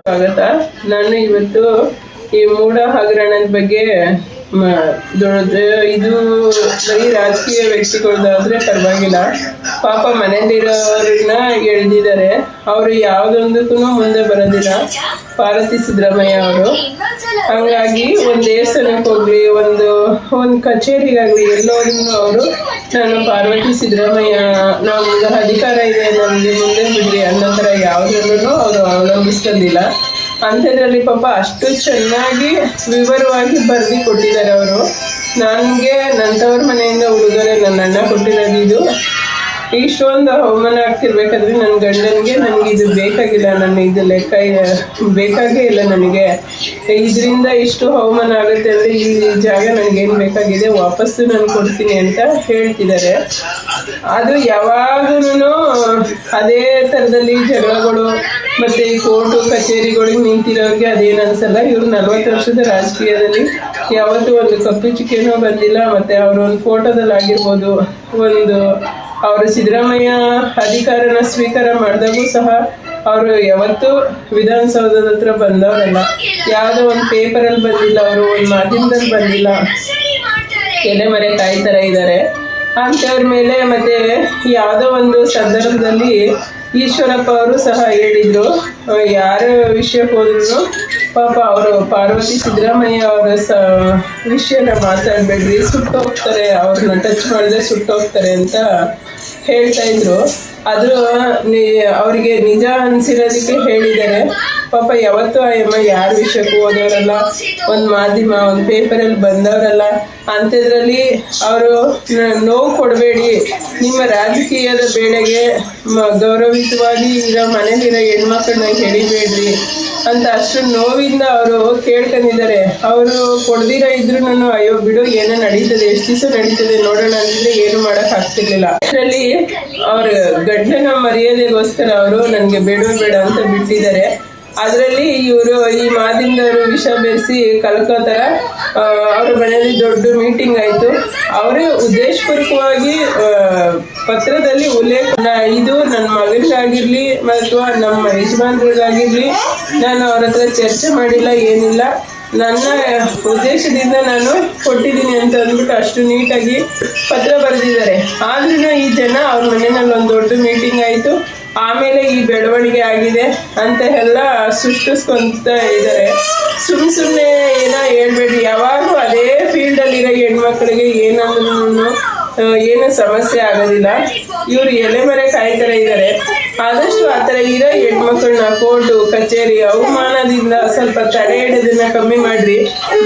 ಸ್ವಾಗತ. ನಾನು ಇವತ್ತು ಈ ಮೂಡ ಹಗರಣದ ಬಗ್ಗೆ ಇದು ಬರೀ ರಾಜಕೀಯ ವ್ಯಕ್ತಿಗಳದಾದ್ರೆ ಪರವಾಗಿಲ್ಲ. ಪಾಪ ಮನೆಯಲ್ಲಿರೋರನ್ನ ಎಳೆದಿದ್ದಾರೆ. ಅವರು ಯಾವ್ದೊಂದಕ್ಕೂ ಮುಂದೆ ಬರೋದಿಲ್ಲ. ಪಾರ್ವತಿ ಸಿದ್ದರಾಮಯ್ಯ ಅವರು. ಹಂಗಾಗಿ ಒಂದು ದೇವಸ್ಥಾನಕ್ಕೆ ಹೋಗ್ಲಿ, ಒಂದು ಒಂದು ಕಚೇರಿಗಾಗ್ಲಿ, ಎಲ್ಲೋದ್ರೂ ಅವರು, ನಾನು ಪಾರ್ವತಿ ಸಿದ್ದರಾಮಯ್ಯ, ನಾವು ಅಧಿಕಾರ ಇದೆ, ನಮ್ಗೆ ಮುಂದೆ ಬಿಡ್ರಿ ಅನ್ನೋ ಥರ ಯಾವುದನ್ನು ಅವರು ಅವಲಂಬಿಸ್ಕೊಂಡಿಲ್ಲ. ಅಂಥದ್ರಲ್ಲಿ ಪಾಪ ಅಷ್ಟು ಚೆನ್ನಾಗಿ ವಿವರವಾಗಿ ಬರ್ದಿ ಕೊಟ್ಟಿದ್ದಾರೆ ಅವರು. ನನಗೆ ನನ್ನ ಮನೆಯಿಂದ ಉಡುಗೊರೆ ನನ್ನ ಅಣ್ಣ ಕೊಟ್ಟಿರೋದು ಇದು. ಇಷ್ಟೊಂದು ಅವಮಾನ ಆಗ್ತಿರ್ಬೇಕಾದ್ರೆ ನನ್ನ ಗಂಡನಿಗೆ ನನಗೆ ಇದು ಬೇಕಾಗಿಲ್ಲ, ನನ್ನ ಇದು ಲೆಕ್ಕ, ಬೇಕಾಗೇ ಇಲ್ಲ ನನಗೆ. ಇದರಿಂದ ಇಷ್ಟು ಹವಾಮಾನ ಆಗುತ್ತೆ ಅಂದರೆ ಈ ಜಾಗ ನನಗೇನು ಬೇಕಾಗಿದೆ, ವಾಪಸ್ಸು ನಾನು ಕೊಡ್ತೀನಿ ಅಂತ ಹೇಳ್ತಿದ್ದಾರೆ. ಅದು ಯಾವಾಗಲೂ ಅದೇ ಥರದಲ್ಲಿ ಜಗಳಗಳು ಮತ್ತೆ ಈ ಕೋರ್ಟು, ಕಚೇರಿಗಳಿಗೆ ನಿಂತಿರೋರಿಗೆ ಅದೇನು ಅನ್ಸಲ್ಲ. ಇವ್ರು ನಲ್ವತ್ತು ವರ್ಷದ ರಾಜಕೀಯದಲ್ಲಿ ಯಾವತ್ತೂ ಒಂದು ಕಪ್ಪು ಚಿಕ್ಕೇನೋ ಬಂದಿಲ್ಲ, ಮತ್ತೆ ಅವ್ರ ಒಂದು ಫೋಟೋದಲ್ಲಿ ಆಗಿರ್ಬೋದು, ಒಂದು ಅವರು ಸಿದ್ದರಾಮಯ್ಯ ಅಧಿಕಾರನ ಸ್ವೀಕಾರ ಮಾಡಿದಾಗೂ ಸಹ ಅವರು ಯಾವತ್ತೂ ವಿಧಾನಸೌಧದ ಹತ್ರ ಬಂದವರಲ್ಲ. ಯಾವುದೋ ಒಂದು ಪೇಪರಲ್ಲಿ ಬಂದಿಲ್ಲ ಅವರು, ಒಂದು ಮಾಧ್ಯಮದಲ್ಲಿ ಬಂದಿಲ್ಲ. ಎಲೆ ಮರೆ ಕಾಯಿ ಥರ ಇದ್ದಾರೆ ಅಂಥವ್ರ ಮೇಲೆ ಮತ್ತೆ ಯಾವುದೋ ಒಂದು ಸಂದರ್ಭದಲ್ಲಿ ಈಶ್ವರಪ್ಪ ಅವರು ಸಹ ಹೇಳಿದ್ರು. ಯಾರ ವಿಷಯಕ್ಕೆ ಹೋದ್ರು ಪಾಪ ಅವರು ಪಾರ್ವತಿ ಸಿದ್ದರಾಮಯ್ಯ ಅವರ ಸ, ವಿಷಯನ ಮಾತಾಡಬೇಡ್ರಿ, ಸುಟ್ಟೋಗ್ತಾರೆ ಅವ್ರನ್ನ ಟಚ್ ಮಾಡಿದ್ರೆ ಸುಟ್ಟೋಗ್ತಾರೆ ಅಂತ ಹೇಳ್ತಾ ಇದ್ರು. ನಿ ಅವರಿಗೆ ನಿಜ ಅನ್ಸಿರೋದಕ್ಕೆ ಹೇಳಿದ್ದಾರೆ. ಪಾಪ ಯಾವತ್ತೂ ಆ ಅಮ್ಮ ಯಾರ ವಿಷಯಕ್ಕೂ ಓದೋರಲ್ಲ. ಒಂದು ಮಾಧ್ಯಮ, ಒಂದು ಪೇಪರಲ್ಲಿ ಬಂದವರಲ್ಲ. ಅಂಥದ್ರಲ್ಲಿ ಅವರು ನೋವು ಕೊಡಬೇಡಿ. ನಿಮ್ಮ ರಾಜಕೀಯದ ಬೇಳೆಗೆ ಗೌರವಿತವಾಗಿ ಇರೋ ಮನೇಲಿರೋ ಹೆಣ್ಮಕ್ಳನ್ನ ಹೇಳಿಬೇಡ್ರಿ ಅಂತ ಅಷ್ಟು ನೋವಿಂದ ಅವರು ಕೇಳ್ಕೊಂಡಿದ್ದಾರೆ. ಅವರು ಕೊಡ್ದಿರ ಇದ್ರು ಅಯ್ಯೋ ಬಿಡು, ಏನೋ ನಡೀತದೆ, ಎಷ್ಟು ದಿವಸ ನಡೀತದೆ ನೋಡೋಣ ಅಂದ್ರೆ ಏನು ಮಾಡಕ್ ಆಗ್ತಿರ್ಲಿಲ್ಲ ಅದರಲ್ಲಿ ಅವ್ರ ಗಂಡನ ಮರ್ಯಾದೆಗೋಸ್ಕರ ಅವರು ನನಗೆ ಬೇಡ ಬೇಡ ಅಂತ ಬಿಟ್ಟಿದ್ದಾರೆ. ಅದರಲ್ಲಿ ಇವರು, ಈ ಮಾಧ್ಯಮದವರು ವಿಷ ಬೆರೆಸಿ ಕಲ್ಕೋತಾರ. ಅವ್ರ ಮನೆಯಲ್ಲಿ ದೊಡ್ಡ ಮೀಟಿಂಗ್ ಆಯಿತು. ಅವರೇ ಉದ್ದೇಶಪೂರ್ವಕವಾಗಿ ಪತ್ರದಲ್ಲಿ ಉಲ್ಲೇಖ ಇದು ನನ್ನ ಮಗನಿಗಾಗಿರ್ಲಿ ಅಥವಾ ನಮ್ಮ ಯಜಮಾನ್ರಿಗಾಗಿರ್ಲಿ ನಾನು ಅವ್ರ ಹತ್ರ ಚರ್ಚೆ ಮಾಡಿಲ್ಲ, ಏನಿಲ್ಲ. ನನ್ನ ಉದ್ದೇಶದಿಂದ ನಾನು ಕೊಟ್ಟಿದ್ದೀನಿ ಅಂತ ಅಂದ್ಬಿಟ್ಟು ಅಷ್ಟು ನೀಟಾಗಿ ಪತ್ರ ಬರೆದಿದ್ದಾರೆ. ಆದ್ರೂ ಈ ಜನ ಅವ್ರ ಮನೆಯಲ್ಲಿ ಒಂದು ದೊಡ್ಡ ಮೀಟಿಂಗ್ ಆಯಿತು. ಆಮೇಲೆ ಈ ಬೆಳವಣಿಗೆ ಆಗಿದೆ ಅಂತ ಎಲ್ಲ ಸೃಷ್ಟಿಸ್ಕೊಂತ ಇದ್ದಾರೆ. ಸುಮ್ ಸುಮ್ಮನೆ ಏನೋ ಹೇಳ್ಬೇಡಿ. ಯಾವಾಗಲೂ ಅದೇ ಫೀಲ್ಡಲ್ಲಿರೋ ಹೆಣ್ಮಕ್ಳಿಗೆ ಏನಂದ್ರೂ ಏನು ಸಮಸ್ಯೆ ಆಗೋದಿಲ್ಲ. ಇವರು ಎಲೆ ಮರೆ ಕಾಯ್ತಾರೆ ಇದ್ದಾರೆ ಆದಷ್ಟು ಆ ಥರ ಇರೋ ಹೆಣ್ಮಕ್ಳನ್ನ ಕೋರ್ಟು, ಕಚೇರಿ, ಅವಮಾನದಿಂದ ಸ್ವಲ್ಪ ತಡೆ ಹಿಡಿಯೋದನ್ನ ಕಮ್ಮಿ ಮಾಡ್ರಿ.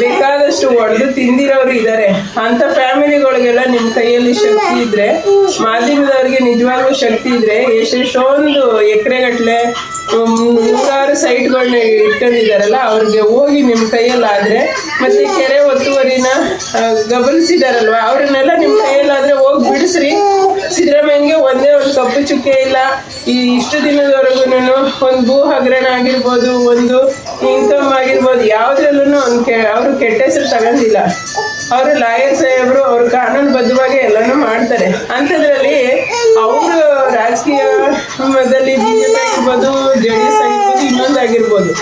ಬೇಕಾದಷ್ಟು ಒಡೆದು ತಿಂದಿರೋರು ಇದ್ದಾರೆ ಅಂತ ಫ್ಯಾಮಿಲಿಗಳಿಗೆಲ್ಲ ನಿಮ್ಮ ಕೈಯಲ್ಲಿ ಶಕ್ತಿ ಇದ್ರೆ, ಮಾಧ್ಯಮದವ್ರಿಗೆ ನಿಜವಾಗ್ಲೂ ಶಕ್ತಿ ಇದ್ರೆ, ಎಷ್ಟೆಷ್ಟೊಂದು ಎಕರೆಗಟ್ಲೆ ನೂರಾರು ಸೈಟ್ಗಳನ್ನ ಇಟ್ಟಿದ್ದಾರಲ್ಲ ಅವ್ರಿಗೆ ಹೋಗಿ ನಿಮ್ಮ ಕೈಯಲ್ಲಾದ್ರೆ ಮತ್ತೆ ಕೆರೆ ಒತ್ತುವರಿನ ಗಮನಿಸಿದಾರಲ್ವ? ಅವ್ರನ್ನೆಲ್ಲ ನಿಮ್ಮ ಕೈಯಲ್ಲಾದ್ರೆ ಹೋಗಿ ಬಿಡಿಸ್ರಿ. ಸಿದ್ದರಾಮಯ್ಯಗೆ ಒಂದೇ ಒಂದು ಕಪ್ಪು ಚುಕ್ಕೆ ಇಲ್ಲ. ಈ ಇಷ್ಟು ದಿನದವರೆಗೂ ಒಂದು ಭೂ ಹಗರಣ ಆಗಿರ್ಬೋದು, ಒಂದು ಇನ್ಕಮ್ ಆಗಿರ್ಬೋದು ಯಾವುದ್ರಲ್ಲೂ ಅವ್ನು ಕೆ, ಅವರು ಕೆಟ್ಟ ಹೆಸರು ತಗೊಂಡಿಲ್ಲ. ಅವರು ಲಾಯರ್ ಸಾಹೇಬರು, ಅವ್ರು ಕಾನೂನುಬದ್ಧವಾಗಿ ಎಲ್ಲನೂ ಮಾಡ್ತಾರೆ. ಅಂಥದ್ರಲ್ಲಿ ಅವರು ರಾಜಕೀಯದಲ್ಲಿ ಬಿ ಜೆ ಆಗಿರ್ಬೋದು ಜೆ ಡಿ ಎಸ್ ಆಗಿರ್ಬೋದು. ಇನ್ನೊಂದಾಗಿರ್ಬೋದು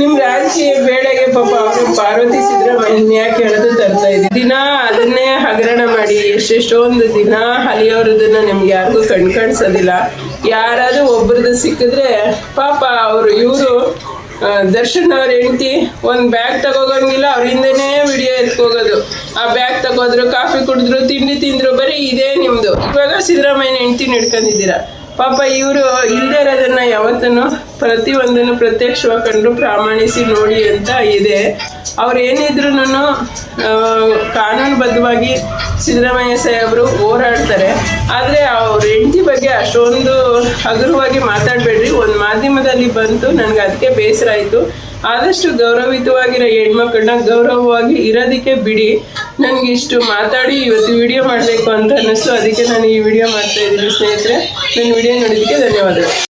ನಿಮ್ಮ ರಾಜಕೀಯ ಬೇಳೆಗೆ ಪಾಪ ಅವರು ಪಾರ್ವತಿ ಸಿದ್ದರಾಮಯ್ಯ ಯಾಕೆ ಹೇಳೋದು ತರ್ತಾ ಇದೆ ದಿನ ಅದನ್ನೇ ಹಗರಣ ಮಾಡಿ, ಎಷ್ಟೆಷ್ಟೊಂದು ದಿನ ಹಲಿಯೋರದನ್ನ ನಿಮ್ಗೆ ಯಾರಿಗೂ ಕಣ್ ಕಾಣಿಸೋದಿಲ್ಲ. ಯಾರಾದ್ರೂ ಒಬ್ರದ್ದು ಸಿಕ್ಕಿದ್ರೆ ಪಾಪ ಅವರು, ಇವರು ದರ್ಶನ್ ಅವ್ರ ಹೆಂಡತಿ ಒಂದು ಬ್ಯಾಗ್ ತಗೋಗಂಗಿಲ್ಲ, ಅವ್ರ ಹಿಂದೆನೇ ವಿಡಿಯೋ ಎತ್ಕೋಗೋದು. ಆ ಬ್ಯಾಗ್ ತಗೋದ್ರು, ಕಾಫಿ ಕುಡಿದ್ರು, ತಿಂಡಿ ತಿಂದ್ರು, ಬರೀ ಇದೇ ನಿಮ್ದು. ಇವಾಗ ಸಿದ್ದರಾಮಯ್ಯನ ಹೆಂಡತಿ ಹಿಡ್ಕೊಂಡಿದ್ದೀರಾ? ಪಾಪ ಇವರು ಇಲ್ಲದೆ ಇರೋದನ್ನ ಯಾವತ್ತೂ ಪ್ರತಿಯೊಂದನ್ನು ಪ್ರತ್ಯಕ್ಷವಾಗಿ ಕಂಡು ಪ್ರಾಮಾಣಿಸಿ ನೋಡಿ ಅಂತ ಇದೆ. ಅವ್ರು ಏನಿದ್ರು ಕಾನೂನುಬದ್ಧವಾಗಿ ಸಿದ್ದರಾಮಯ್ಯ ಸಾಹೇಬರು ಹೋರಾಡ್ತಾರೆ. ಆದರೆ ಅವ್ರ ಹೆಂಡತಿ ಬಗ್ಗೆ ಅಷ್ಟೊಂದು ಹಗುರವಾಗಿ ಮಾತಾಡಬೇಡ್ರಿ. ಒಂದು ಮಾಧ್ಯಮದಲ್ಲಿ ಬಂತು, ನನಗೆ ಅದಕ್ಕೆ ಬೇಸರ ಆಯಿತು ಆದಷ್ಟು ಗೌರವಿತವಾಗಿರೋ ಹೆಣ್ಮಕ್ಳನ್ನ ಗೌರವವಾಗಿ ಇರೋದಕ್ಕೆ ಬಿಡಿ. ನನಗೆ ಇಷ್ಟು ಮಾತಾಡಿ ಇವತ್ತು ವಿಡಿಯೋ ಮಾಡಬೇಕು ಅಂತ ಅನ್ನಿಸ್ತು. ಅದಕ್ಕೆ ನಾನು ಈ ವಿಡಿಯೋ ಮಾಡ್ತಾ ಇದ್ದೀನಿ ಸ್ನೇಹಿತರೆ. ನನ್ನ ವಿಡಿಯೋ ನೋಡಿದ್ದಕ್ಕೆ ಧನ್ಯವಾದಗಳು.